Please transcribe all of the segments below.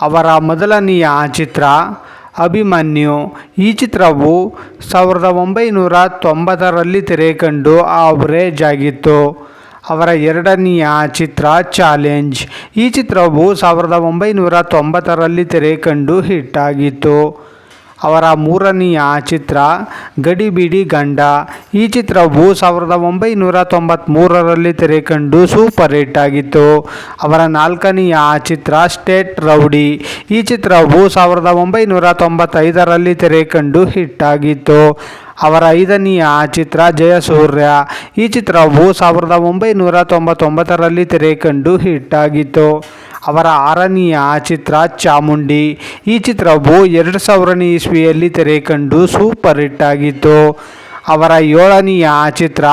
ಅವರ ಮೊದಲನೆಯ ಚಿತ್ರ ಅಭಿಮನ್ಯು. ಈ ಚಿತ್ರವು ಸಾವಿರದ ಒಂಬೈನೂರ ತೊಂಬತ್ತರಲ್ಲಿ ತೆರೆ ಕಂಡು ಆವರೇಜ್ ಆಗಿತ್ತು. ಅವರ ಎರಡನೆಯ ಚಿತ್ರ ಚಾಲೆಂಜ್ ಈ ಚಿತ್ರವು ಸಾವಿರದ ಒಂಬೈನೂರ ತೊಂಬತ್ತರಲ್ಲಿ ತೆರೆ ಕಂಡು ಹಿಟ್ ಆಗಿತ್ತು. ಅವರ ಮೂರನೆಯ ಚಿತ್ರ ಗಡಿಬಿಡಿ ಗಂಡ. ಈ ಚಿತ್ರವು ಸಾವಿರದ ಒಂಬೈನೂರ ತೊಂಬತ್ತ್ಮೂರರಲ್ಲಿ ತೆರೆ ಕಂಡು ಸೂಪರ್ ಹಿಟ್ ಆಗಿತ್ತು. ಅವರ ನಾಲ್ಕನೆಯ ಚಿತ್ರ ಸ್ಟೇಟ್ ರೌಡಿ. ಈ ಚಿತ್ರವು ಸಾವಿರದ ಒಂಬೈನೂರ ತೊಂಬತ್ತೈದರಲ್ಲಿ ತೆರೆ ಕಂಡು ಹಿಟ್ ಆಗಿತ್ತು. ಅವರ ಐದನೆಯ ಚಿತ್ರ ಜಯಸೂರ್ಯ. ಈ ಚಿತ್ರವು ಸಾವಿರದ ಒಂಬೈನೂರ ತೊಂಬತ್ತೊಂಬತ್ತರಲ್ಲಿ ತೆರೆ ಕಂಡು ಹಿಟ್ ಆಗಿತ್ತು. ಅವರ ಆರನೆಯ ಚಿತ್ರ ಚಾಮುಂಡಿ. ಈ ಚಿತ್ರವು ಎರಡು ಸಾವಿರನೇ ಇಸ್ವಿಯಲ್ಲಿ ತೆರೆ ಕಂಡು ಸೂಪರ್ ಹಿಟ್ ಆಗಿತ್ತು. ಅವರ ಏಳನೆಯ ಚಿತ್ರ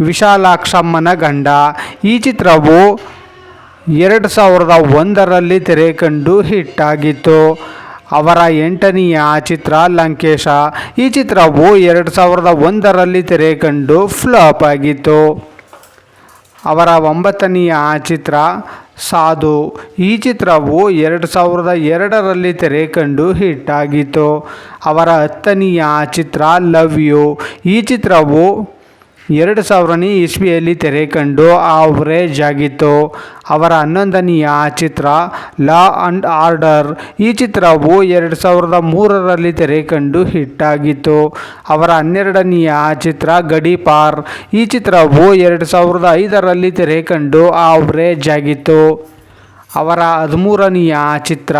ವಿಶಾಲಾಕ್ಷಮ್ಮನ ಗಂಡ. ಈ ಚಿತ್ರವು ಎರಡು ಸಾವಿರದ ಒಂದರಲ್ಲಿ ತೆರೆ ಕಂಡು ಹಿಟ್ ಆಗಿತ್ತು. ಅವರ ಎಂಟನೆಯ ಚಿತ್ರ ಲಂಕೇಶ. ಈ ಚಿತ್ರವು ಎರಡು ಸಾವಿರದ ಒಂದರಲ್ಲಿ ತೆರೆ ಕಂಡು ಫ್ಲಾಪ್ ಆಗಿತ್ತು. ಅವರ ಒಂಬತ್ತನೆಯ ಚಿತ್ರ ಸಾಧು. ಈ ಚಿತ್ರವು ಎರಡು ಸಾವಿರದ ಎರಡರಲ್ಲಿ ತೆರೆ ಕಂಡು ಹಿಟ್ಟಾಗಿತ್ತು ಅವರ ಹತ್ತನೆಯ ಚಿತ್ರ ಲವ್ ಯು. ಈ ಚಿತ್ರವು ಎರಡು ಸಾವಿರನೇ ಇಸ್ವಿಯಲ್ಲಿ ತೆರೆ ಕಂಡು ಆವರೇಜ್ ಆಗಿತ್ತು ಅವರ ಹನ್ನೊಂದನೆಯ ಚಿತ್ರ ಲಾ ಅಂಡ್ ಆರ್ಡರ್. ಈ ಚಿತ್ರವು ಎರಡು ಸಾವಿರದ ಮೂರರಲ್ಲಿ ತೆರೆ ಕಂಡು ಹಿಟ್ ಆಗಿತ್ತು. ಅವರ ಹನ್ನೆರಡನೆಯ ಚಿತ್ರ ಗಡಿಪಾರ್ ಈ ಚಿತ್ರವು ಎರಡು ಸಾವಿರದ ಐದರಲ್ಲಿ ತೆರೆ ಕಂಡು ಆವರೇಜ್ ಆಗಿತ್ತು ಅವರ ಹದಿಮೂರನೆಯ ಚಿತ್ರ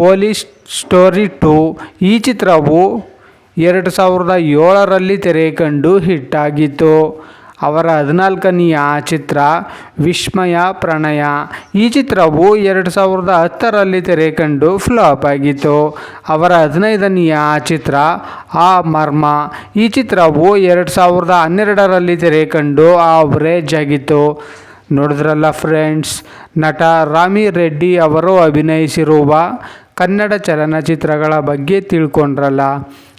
ಪೊಲೀಸ್ ಸ್ಟೋರಿ ಟು. ಈ ಚಿತ್ರವು ಎರಡು ಸಾವಿರದ ಏಳರಲ್ಲಿ ಹಿಟ್ ಆಗಿತ್ತು ಅವರ ಹದಿನಾಲ್ಕನೆಯ ಚಿತ್ರ ವಿಸ್ಮಯ ಪ್ರಣಯ. ಈ ಚಿತ್ರವು ಎರಡು ಸಾವಿರದ ಹತ್ತರಲ್ಲಿ ತೆರೆ ಕಂಡು ಫ್ಲಾಪ್ ಆಗಿತ್ತು. ಅವರ ಹದಿನೈದನೆಯ ಚಿತ್ರ ಆ ಮರ್ಮ. ಈ ಚಿತ್ರವು ಎರಡು ಸಾವಿರದ ಹನ್ನೆರಡರಲ್ಲಿ ತೆರೆ ಕಂಡು ಆವರೇಜ್ ಆಗಿತ್ತು. ನೋಡಿದ್ರಲ್ಲ ಫ್ರೆಂಡ್ಸ್, ನಟ ರಾಮಿ ರೆಡ್ಡಿ ಅವರು ಅಭಿನಯಿಸಿರುವ ಕನ್ನಡ ಚಲನಚಿತ್ರಗಳ ಬಗ್ಗೆ ತಿಳ್ಕೊಂಡ್ರಲ್ಲ.